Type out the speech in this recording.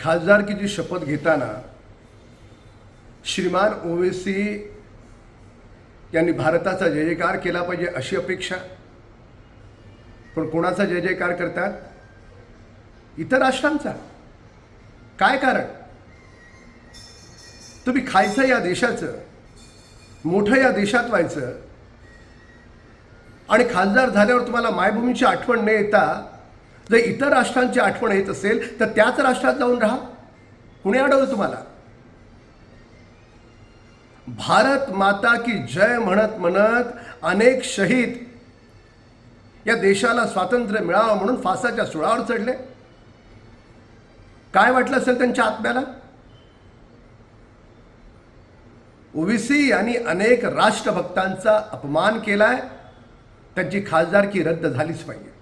खासदारकीची शपथ घेताना श्रीमान ओवेसी यांनी भारताचा जय जयकार केला पाहिजे अशी अपेक्षा. पण कोणाचा जय जयकार करतात? इतर राष्ट्रांचा. काय कारण? तुम्ही खायचं या देशाचं मोठं या देशात व्हायचं आणि खासदार झाल्यावर तुम्हाला मायभूमीची आठवण न येता जर इतर राष्ट्रांची आठवण येत असेल तर त्याच राष्ट्रात जाऊन राहा. कुणी अडवलं तुम्हाला? भारत माता की जय म्हणत म्हणत अनेक शहीद या देशाला स्वातंत्र्य मिळावं म्हणून फासाच्या सुळावर चढले. काय वाटलं असेल त्यांच्या आत्म्याला? ओवीसी यांनी अनेक राष्ट्रभक्तांचा अपमान केलाय. त्यांची खासदारकी रद्द झालीच पाहिजे.